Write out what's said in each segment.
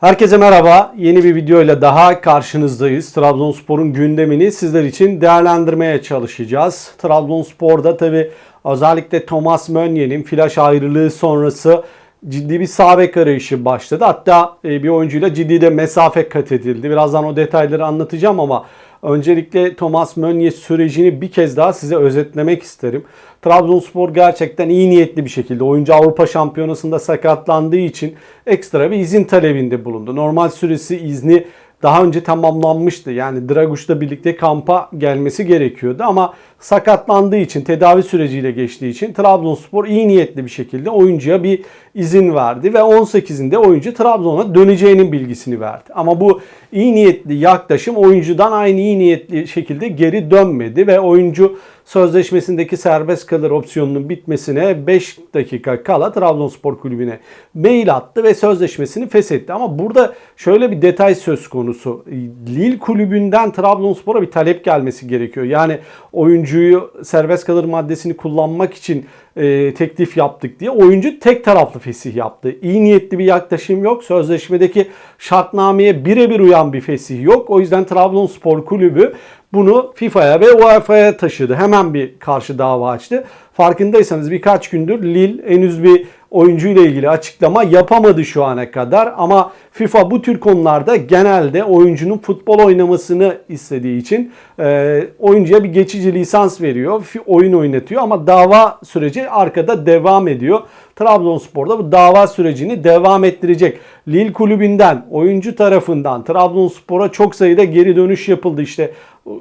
Herkese merhaba. Yeni bir videoyla daha karşınızdayız. Trabzonspor'un gündemini sizler için değerlendirmeye çalışacağız. Trabzonspor'da tabi özellikle Thomas Meunier'in flash ayrılığı sonrası ciddi bir sağ arayışı başladı. Hatta e, bir oyuncuyla ciddi de mesafe kat edildi. Birazdan o detayları anlatacağım ama öncelikle Thomas Meunier sürecini bir kez daha size özetlemek isterim. Trabzonspor gerçekten iyi niyetli bir şekilde oyuncu Avrupa Şampiyonası'nda sakatlandığı için ekstra bir izin talebinde bulundu. Normal süresi izni daha önce tamamlanmıştı. Yani Draguş'la birlikte kampa gelmesi gerekiyordu ama sakatlandığı için, tedavi süreciyle geçtiği için Trabzonspor iyi niyetli bir şekilde oyuncuya bir izin verdi ve 18'inde oyuncu Trabzon'a döneceğinin bilgisini verdi. Ama bu iyi niyetli yaklaşım oyuncudan aynı iyi niyetli şekilde geri dönmedi ve oyuncu sözleşmesindeki serbest kalır opsiyonunun bitmesine 5 dakika kala Trabzonspor kulübüne mail attı ve sözleşmesini feshetti. Ama burada şöyle bir detay söz konusu. Lille kulübünden Trabzonspor'a bir talep gelmesi gerekiyor. Yani oyuncuyu serbest kalır maddesini kullanmak için e, teklif yaptık diye oyuncu tek taraflı fesih yaptı. İyi niyetli bir yaklaşım yok. Sözleşmedeki şartnameye birebir uyan bir fesih yok. O yüzden Trabzonspor kulübü bunu FIFA'ya ve UEFA'ya taşıdı. Hemen bir karşı dava açtı. Farkındaysanız birkaç gündür Lille henüz bir oyuncuyla ilgili açıklama yapamadı şu ana kadar ama FIFA bu tür konularda genelde oyuncunun futbol oynamasını istediği için e, oyuncuya bir geçici lisans veriyor, oyun oynatıyor ama dava süreci arkada devam ediyor. Trabzonspor'da bu dava sürecini devam ettirecek. Lille kulübünden, oyuncu tarafından Trabzonspor'a çok sayıda geri dönüş yapıldı. İşte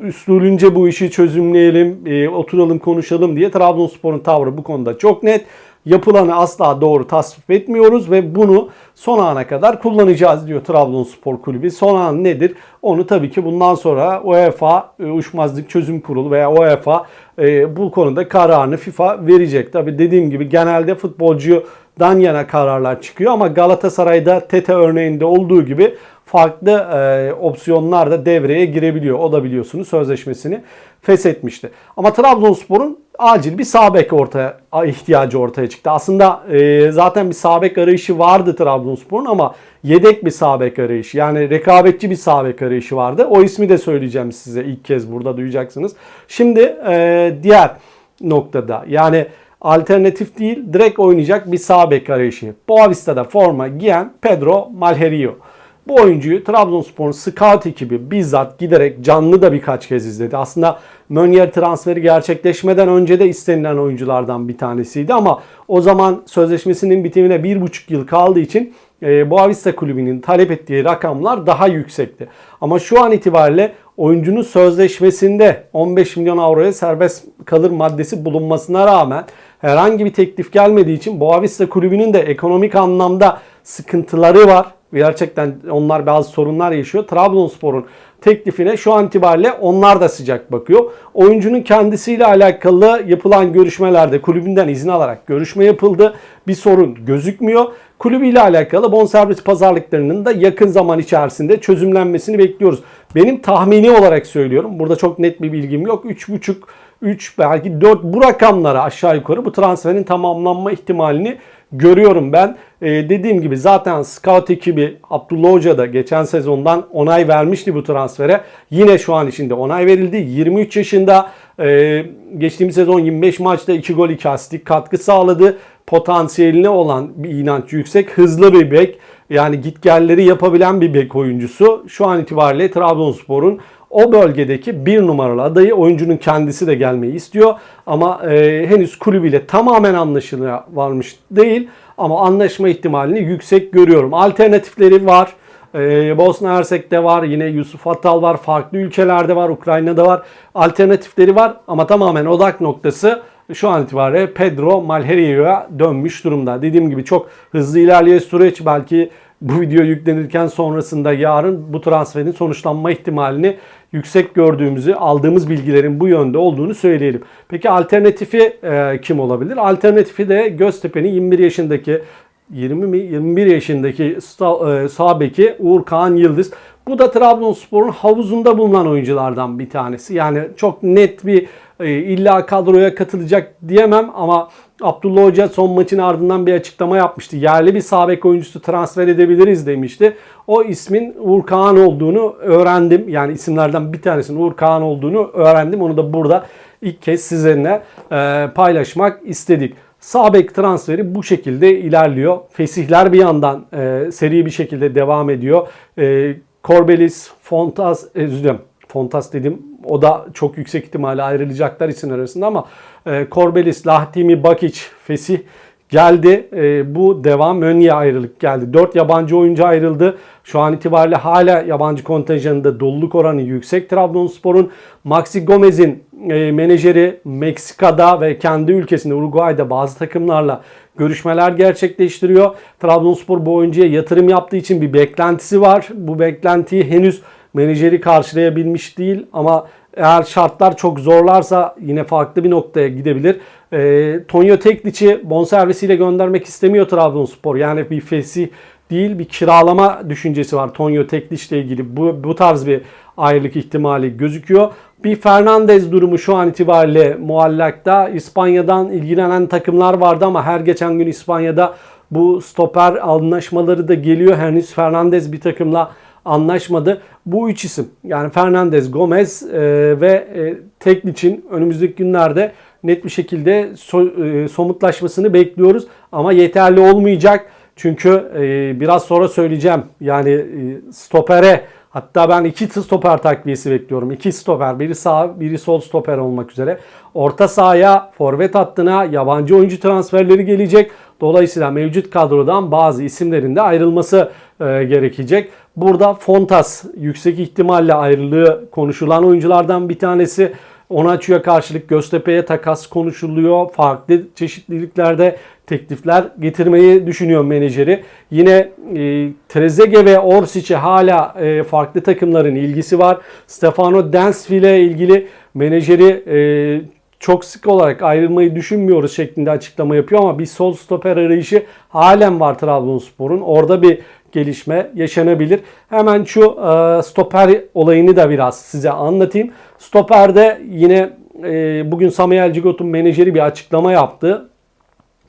üstülünce bu işi çözümleyelim, e, oturalım konuşalım diye Trabzonspor'un tavrı bu konuda çok net yapılanı asla doğru tasvip etmiyoruz ve bunu son ana kadar kullanacağız diyor Trabzonspor Kulübü. Son an nedir? Onu tabii ki bundan sonra UEFA e, Uyuşmazlık Çözüm Kurulu veya UEFA e, bu konuda kararını FIFA verecek. Tabii dediğim gibi genelde futbolcudan yana kararlar çıkıyor ama Galatasaray'da Tete örneğinde olduğu gibi farklı e, opsiyonlar da devreye girebiliyor. O da biliyorsunuz sözleşmesini feshetmişti. Ama Trabzonspor'un acil bir sağ bek ortaya ihtiyacı ortaya çıktı. Aslında e, zaten bir sağ bek arayışı vardı Trabzonspor'un ama yedek bir sağ bek arayışı. Yani rekabetçi bir sağ bek arayışı vardı. O ismi de söyleyeceğim size ilk kez burada duyacaksınız. Şimdi e, diğer noktada yani alternatif değil direkt oynayacak bir sağ bek arayışı. Boavista'da forma giyen Pedro Malheiro. Bu oyuncuyu Trabzonspor'un scout ekibi bizzat giderek canlı da birkaç kez izledi. Aslında Meunier transferi gerçekleşmeden önce de istenilen oyunculardan bir tanesiydi ama o zaman sözleşmesinin bitimine bir buçuk yıl kaldığı için e, Boavista kulübünün talep ettiği rakamlar daha yüksekti. Ama şu an itibariyle oyuncunun sözleşmesinde 15 milyon avroya serbest kalır maddesi bulunmasına rağmen herhangi bir teklif gelmediği için Boavista kulübünün de ekonomik anlamda sıkıntıları var gerçekten onlar bazı sorunlar yaşıyor. Trabzonspor'un teklifine şu an itibariyle onlar da sıcak bakıyor. Oyuncunun kendisiyle alakalı yapılan görüşmelerde kulübünden izin alarak görüşme yapıldı. Bir sorun gözükmüyor. Kulübüyle alakalı bonservis pazarlıklarının da yakın zaman içerisinde çözümlenmesini bekliyoruz. Benim tahmini olarak söylüyorum. Burada çok net bir bilgim yok. 3,5 3 belki 4 bu rakamlara aşağı yukarı bu transferin tamamlanma ihtimalini görüyorum ben. Ee, dediğim gibi zaten scout ekibi Abdullah Hoca da geçen sezondan onay vermişti bu transfere. Yine şu an içinde onay verildi. 23 yaşında e, geçtiğimiz sezon 25 maçta 2 gol 2 asistlik katkı sağladı. Potansiyeline olan bir inanç yüksek. Hızlı bir bek. Yani gitgelleri yapabilen bir bek oyuncusu. Şu an itibariyle Trabzonspor'un o bölgedeki bir numaralı adayı oyuncunun kendisi de gelmeyi istiyor. Ama e, henüz kulübüyle tamamen anlaşılıyor varmış değil. Ama anlaşma ihtimalini yüksek görüyorum. Alternatifleri var. Ee, Bosna Hersek'te var. Yine Yusuf Attal var. Farklı ülkelerde var. Ukrayna'da var. Alternatifleri var. Ama tamamen odak noktası şu an itibariyle Pedro Malherio'ya dönmüş durumda. Dediğim gibi çok hızlı ilerleyen süreç belki bu video yüklenirken sonrasında yarın bu transferin sonuçlanma ihtimalini yüksek gördüğümüzü, aldığımız bilgilerin bu yönde olduğunu söyleyelim. Peki alternatifi e, kim olabilir? Alternatifi de Göztepe'nin 21 yaşındaki 20 mi 21 yaşındaki e, sağ beki Uğur Kağan Yıldız. Bu da Trabzonspor'un havuzunda bulunan oyunculardan bir tanesi. Yani çok net bir e, illa kadroya katılacak diyemem ama Abdullah Hoca son maçın ardından bir açıklama yapmıştı. Yerli bir sağ bek oyuncusu transfer edebiliriz demişti. O ismin Uğur Kağan olduğunu öğrendim. Yani isimlerden bir tanesinin Uğur Kağan olduğunu öğrendim. Onu da burada ilk kez sizinle e, paylaşmak istedik. Sağ bek transferi bu şekilde ilerliyor. Fesihler bir yandan e, seri bir şekilde devam ediyor. E, Corbelis, Fontas, e, dilerim. Fontas dedim. O da çok yüksek ihtimalle ayrılacaklar isim arasında ama e, Corbelis, Lahtimi, Bakic, Fesih geldi. E, bu devam Mönye ayrılık geldi. 4 yabancı oyuncu ayrıldı. Şu an itibariyle hala yabancı kontenjanında doluluk oranı yüksek. Trabzonspor'un Maxi Gomez'in e, menajeri Meksika'da ve kendi ülkesinde Uruguay'da bazı takımlarla görüşmeler gerçekleştiriyor. Trabzonspor bu oyuncuya yatırım yaptığı için bir beklentisi var. Bu beklentiyi henüz menajeri karşılayabilmiş değil ama eğer şartlar çok zorlarsa yine farklı bir noktaya gidebilir. E, Tonyo Teklic'i bonservisiyle göndermek istemiyor Trabzonspor. Yani bir fesih değil bir kiralama düşüncesi var Tonyo Tekliç ile ilgili. Bu, bu tarz bir ayrılık ihtimali gözüküyor. Bir Fernandez durumu şu an itibariyle muallakta. İspanya'dan ilgilenen takımlar vardı ama her geçen gün İspanya'da bu stoper anlaşmaları da geliyor. Henüz Fernandez bir takımla anlaşmadı. Bu üç isim yani Fernandez, Gomez e, ve e, Tekliç'in önümüzdeki günlerde net bir şekilde e, somutlaşmasını bekliyoruz. Ama yeterli olmayacak. Çünkü e, biraz sonra söyleyeceğim. Yani stopere hatta ben iki stoper takviyesi bekliyorum. İki stoper. Biri sağ, biri sol stoper olmak üzere. Orta sahaya, forvet hattına yabancı oyuncu transferleri gelecek. Dolayısıyla mevcut kadrodan bazı isimlerin de ayrılması gerekecek. Burada Fontas yüksek ihtimalle ayrılığı konuşulan oyunculardan bir tanesi. Onaçu'ya karşılık Göztepe'ye takas konuşuluyor. Farklı çeşitliliklerde teklifler getirmeyi düşünüyor menajeri. Yine e, Trezeguet ve Orsic'e hala e, farklı takımların ilgisi var. Stefano Densville ilgili menajeri e, çok sık olarak ayrılmayı düşünmüyoruz şeklinde açıklama yapıyor ama bir sol stoper arayışı halen var Trabzonspor'un. Orada bir gelişme yaşanabilir. Hemen şu e, stoper olayını da biraz size anlatayım. Stoper'de yine e, bugün Samuel Cigot'un menajeri bir açıklama yaptı.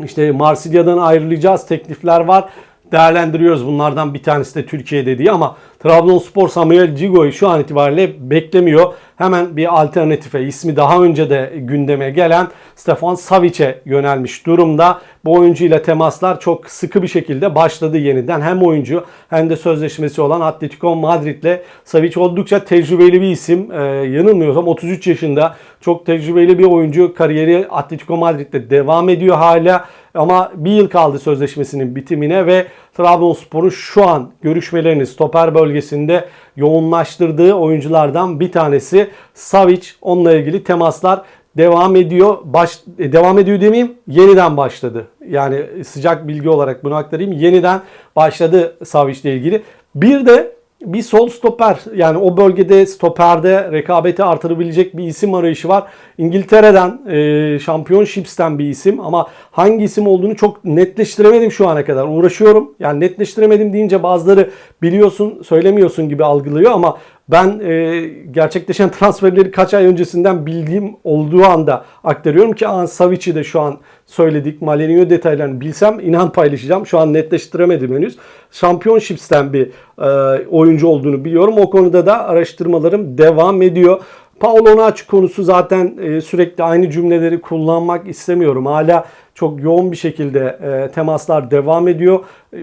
İşte Marsilya'dan ayrılacağız teklifler var. Değerlendiriyoruz bunlardan bir tanesi de Türkiye'de diye ama Trabzonspor Samuel Cigo'yu şu an itibariyle beklemiyor. Hemen bir alternatife ismi daha önce de gündeme gelen Stefan Savic'e yönelmiş durumda. Bu oyuncuyla temaslar çok sıkı bir şekilde başladı yeniden. Hem oyuncu hem de sözleşmesi olan Atletico Madrid'le Savic oldukça tecrübeli bir isim. Ee, yanılmıyorsam 33 yaşında çok tecrübeli bir oyuncu. Kariyeri Atletico Madrid'de devam ediyor hala. Ama bir yıl kaldı sözleşmesinin bitimine ve Trabzonspor'un şu an görüşmelerini stoper bölgesinde yoğunlaştırdığı oyunculardan bir tanesi Savic. Onunla ilgili temaslar devam ediyor. Baş, e, devam ediyor demeyeyim. Yeniden başladı. Yani sıcak bilgi olarak bunu aktarayım. Yeniden başladı Savic ile ilgili. Bir de bir sol stoper yani o bölgede stoperde rekabeti artırabilecek bir isim arayışı var. İngiltere'den e, Championships'ten bir isim ama hangi isim olduğunu çok netleştiremedim şu ana kadar. Uğraşıyorum. Yani netleştiremedim deyince bazıları biliyorsun söylemiyorsun gibi algılıyor ama ben e, gerçekleşen transferleri kaç ay öncesinden bildiğim olduğu anda aktarıyorum ki An Savic'i de şu an söyledik. Malenio detaylarını bilsem inan paylaşacağım. Şu an netleştiremedim henüz. Championships'ten bir e, oyuncu olduğunu biliyorum. O konuda da araştırmalarım devam ediyor. Paolo Onaçu konusu zaten e, sürekli aynı cümleleri kullanmak istemiyorum. Hala çok yoğun bir şekilde e, temaslar devam ediyor. E,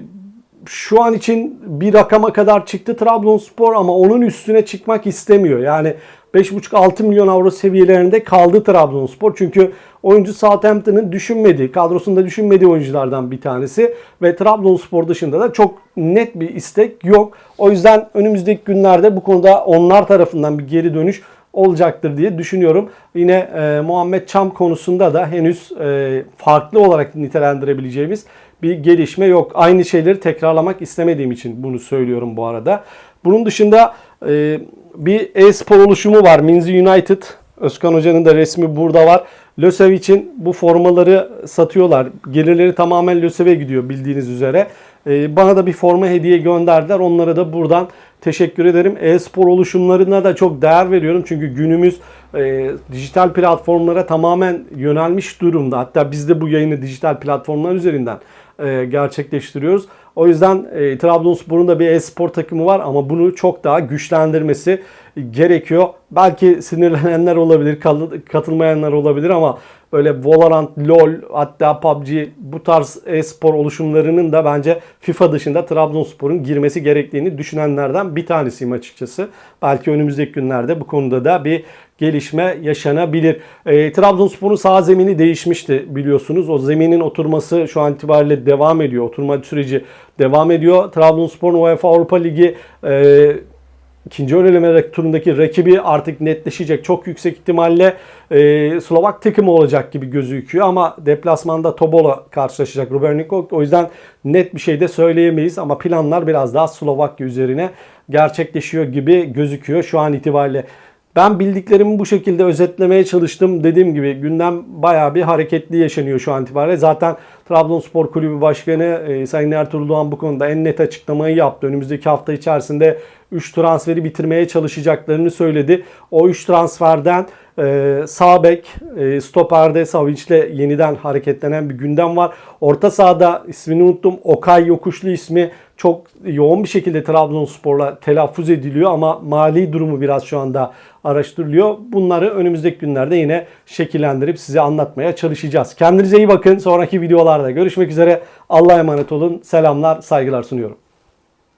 şu an için bir rakama kadar çıktı Trabzonspor ama onun üstüne çıkmak istemiyor. Yani 5,5-6 milyon avro seviyelerinde kaldı Trabzonspor. Çünkü oyuncu Southampton'ın düşünmediği, kadrosunda düşünmediği oyunculardan bir tanesi. Ve Trabzonspor dışında da çok net bir istek yok. O yüzden önümüzdeki günlerde bu konuda onlar tarafından bir geri dönüş olacaktır diye düşünüyorum. Yine e, Muhammed Çam konusunda da henüz e, farklı olarak nitelendirebileceğimiz bir gelişme yok. Aynı şeyleri tekrarlamak istemediğim için bunu söylüyorum bu arada. Bunun dışında e, bir e-spor oluşumu var. Minzi United Özkan Hoca'nın da resmi burada var. LÖSEV için bu formaları satıyorlar. Gelirleri tamamen LÖSEV'e gidiyor bildiğiniz üzere. Ee, bana da bir forma hediye gönderdiler. Onlara da buradan teşekkür ederim. E-spor oluşumlarına da çok değer veriyorum. Çünkü günümüz e, dijital platformlara tamamen yönelmiş durumda. Hatta biz de bu yayını dijital platformlar üzerinden e, gerçekleştiriyoruz. O yüzden e, Trabzonspor'un da bir e-spor takımı var ama bunu çok daha güçlendirmesi gerekiyor. Belki sinirlenenler olabilir, katılmayanlar olabilir ama böyle Valorant, LoL hatta PUBG bu tarz e-spor oluşumlarının da bence FIFA dışında Trabzonspor'un girmesi gerektiğini düşünenlerden bir tanesiyim açıkçası. Belki önümüzdeki günlerde bu konuda da bir gelişme yaşanabilir. E, Trabzonspor'un sağ zemini değişmişti biliyorsunuz. O zeminin oturması şu an itibariyle devam ediyor. Oturma süreci devam ediyor. Trabzonspor'un UEFA Avrupa Ligi e, ikinci ön eleme turundaki rakibi artık netleşecek. Çok yüksek ihtimalle e, Slovak takımı olacak gibi gözüküyor ama deplasmanda Tobol'a karşılaşacak Rubernikov. O yüzden net bir şey de söyleyemeyiz ama planlar biraz daha Slovakya üzerine gerçekleşiyor gibi gözüküyor şu an itibariyle. Ben bildiklerimi bu şekilde özetlemeye çalıştım. Dediğim gibi gündem bayağı bir hareketli yaşanıyor şu an itibariyle. Zaten Trabzonspor Kulübü Başkanı e, Sayın Ertuğrul Doğan bu konuda en net açıklamayı yaptı. Önümüzdeki hafta içerisinde 3 transferi bitirmeye çalışacaklarını söyledi. O 3 transferden e, sağ bek, e, stoperde Savic'le yeniden hareketlenen bir gündem var. Orta sahada ismini unuttum. Okay Yokuşlu ismi çok yoğun bir şekilde Trabzonspor'la telaffuz ediliyor ama mali durumu biraz şu anda araştırılıyor. Bunları önümüzdeki günlerde yine şekillendirip size anlatmaya çalışacağız. Kendinize iyi bakın. Sonraki videolarda görüşmek üzere. Allah'a emanet olun. Selamlar, saygılar sunuyorum.